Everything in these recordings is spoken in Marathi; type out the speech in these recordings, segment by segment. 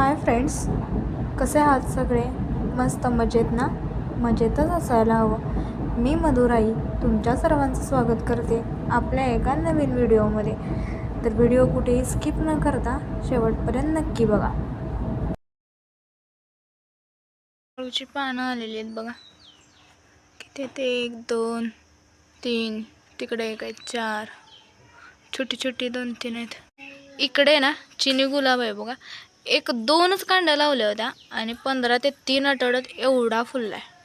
Hi friends. कसे आहात सगळे? मस्त मजेत ना? मजेतच असायला हवं. मी मधुराई तुमच्या सर्वांचं स्वागत करते आपल्या एका नवीन व्हिडिओमध्ये. तर व्हिडिओ कुठेही स्किप न करता शेवटपर्यंत नक्की बघा. हळूची पानं आलेली आहेत बघा. किती ते? एक दोन तीन तिकडे एक आहे चार. छोटी छोटी दोन तीन आहेत. इकडे ना चिनी गुलाब आहे बघा. एक दोनच कांड्या लावल्या होत्या आणि पंधरा ते तीन आठवड्यात एवढा फुलला आहे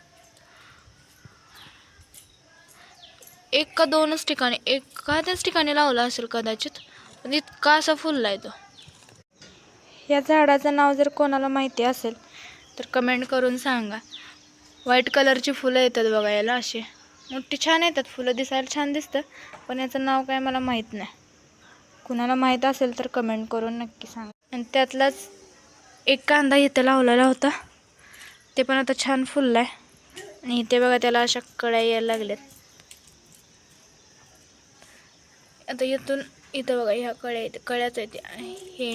एक का दोनच ठिकाणी एखाद्याच ठिकाणी लावला असेल कदाचित पण इतका असा फुलला आहे तो. या झाडाचं नाव जर कोणाला माहिती असेल तर कमेंट करून सांगा. व्हाईट कलरची फुलं येतात बघा याला अशी. मोठी छान येतात फुलं दिसायला छान दिसतं पण याचं नाव काय मला माहीत नाही. कुणाला माहीत असेल तर कमेंट करून नक्की सांगा. आणि त्यातलाच एक कांदा इथं लावलेला होता. ते पण आता छान फुलला आहे आणि इथे बघा त्याला अशा कळ्या यायला लागल्यात. आता इथून इथं बघा ह्या कळ्या आहेत कळ्याच आहेत. हे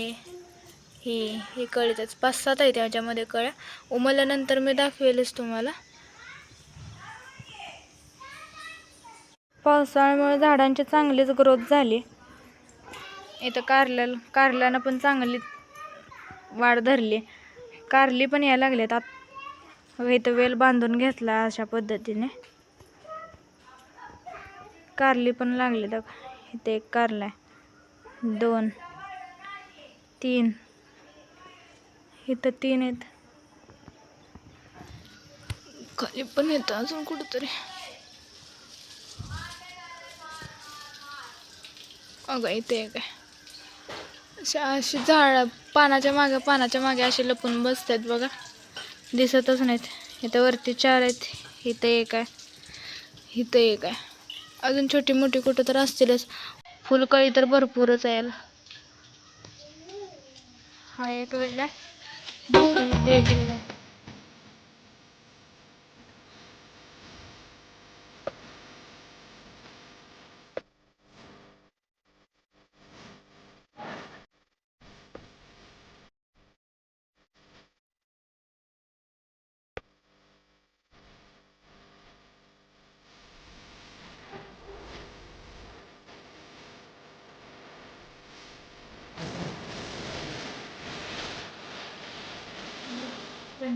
हे हे कळीतच पाच सात आहेत ह्याच्यामध्ये कळ्या. उमलल्यानंतर मी दाखवेलच तुम्हाला. पावसाळ्यामुळे झाडांची चांगलीच ग्रोथ झाली. इथं कारल्याला कारल्यानं पण चांगली वाढ धरली. कारली पण यायला लागलेत आत इथं वेल बांधून घेतला अशा पद्धतीने. कारली पण लागली तर इथे एक कारला आहे. दोन तीन. इथं तीन आहेत. खाली पण येतं अजून कुठंतरी. अगं इथे एक आहे. अशी झाड पानाच्या मागे पानाच्या मागे असे लपून बसतात बघा. दिसतच नाहीत. इथं वरती चार आहेत इथं एक आहे इथं एक आहे. अजून छोटी मोठी कुठं तर असतीलच. फुलकळी तर भरपूरच आहे हा एक वेगळा.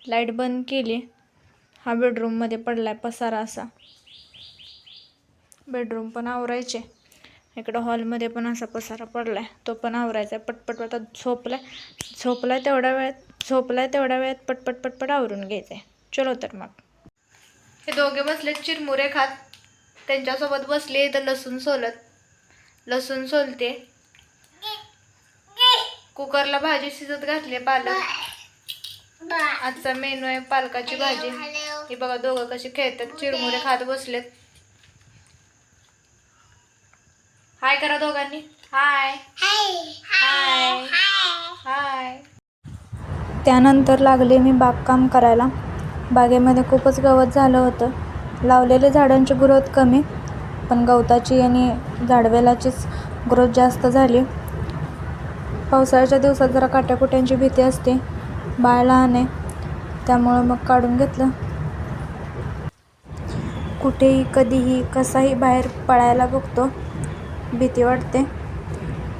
लाइट बंद केली. हा बेडरूममध्ये पडलाय पसारा असा. बेडरूम पण आवरायचे. इकडं हॉलमध्ये पण असा पसारा पडलाय. तो पण आवरायचा. पटपट आता झोपला झोपला तेवढ्या वेळात झोपला तेवढ्या वेळात पटपट पटपट आवरून घ्यायचंय. चलो तर मग. हे दोघे बसले चिरमुरे खात. त्यांच्यासोबत बसले इथं लसूण सोलत. लसूण सोलते. कुकरला भाजी शिजत घातली पालक. आजचा मेनू आहे पालकाची भाजी. ही बघा दोघं कशी खेळतात. चिरमुरे खात बसलेत. हाय करा दोघांनी. हाय हाय हाय त्यानंतर लागले मी बागकाम करायला. बागेमध्ये खूपच गवत झालं होतं. लावलेले झाडांची ग्रोथ कमी पण गवताची आणि झाडवेलाचीच ग्रोथ जास्त झाली. पावसाळ्याच्या दिवसात जरा काट्याकुट्यांची भीती असते बाळ लहान आहे त्यामुळं मग काढून घेतलं. कुठेही कधीही कसाही बाहेर पळायला बघतो. भीती वाटते.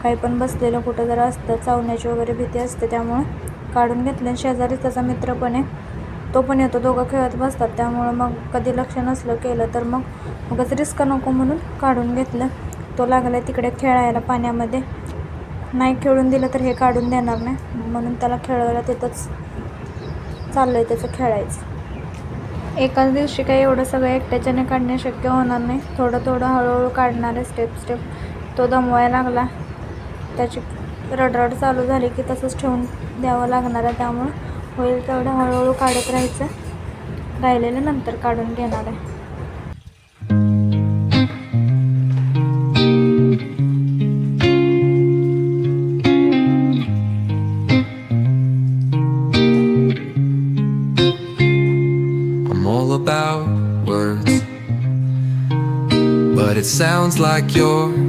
काही पण बसलेलं कुठं जरा असतं. चावण्याची वगैरे भीती असते. त्यामुळं काढून घेतले. शेजारी त्याचा मित्र पण आहे. तो पण येतो. दोघं खेळत बसतात. त्यामुळं मग कधी लक्ष नसलं केलं तर मग मगच रिस्क नको म्हणून काढून घेतलं. तो लागला तिकडे खेळायला पाण्यामध्ये. नाही खेळून दिलं तर हे काढून देणार नाही. म्हणून त्याला खेळायला तिथंच चाललं आहे त्याचं खेळायचं. एकाच दिवशी काही एवढं सगळं एकट्याच्याने काढणे शक्य होणार नाही. थोडं थोडं हळूहळू काढणार आहे स्टेप स्टेप तो दमवायला लागला. त्याची रडरड चालू झाली की तसंच ठेवून द्यावं लागणार आहे. त्यामुळं होईल तेवढं हळूहळू काढत राहायचं. राहिलेलं नंतर काढून घेणार आहे.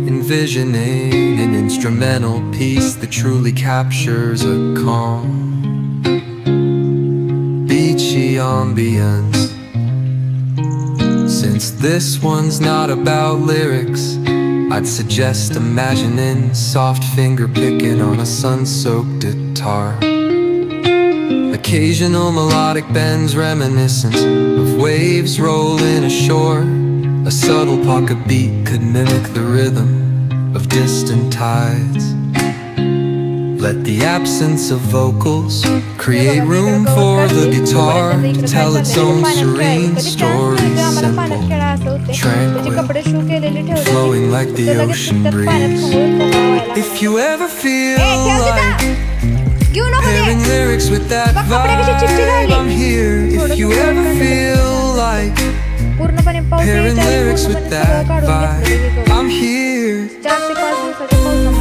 Envisioning an instrumental piece that truly captures a calm, beachy ambience. Since this one's not about lyrics, I'd suggest imagining soft finger picking on a sun soaked guitar. Occasional melodic bends reminiscent of waves rolling ashore. A subtle pocket beat could mimic the rhythm of distant tides. Let the absence of vocals create room for the guitar to tell its own serene story. Simple, tranquil, flowing like the ocean breeze. If you ever feel like Pairing lyrics with that vibe, I'm here. If you ever feel like पूर्णपणे पाऊस काढून. चार ते पाच दिवसाच्या पावसामध्ये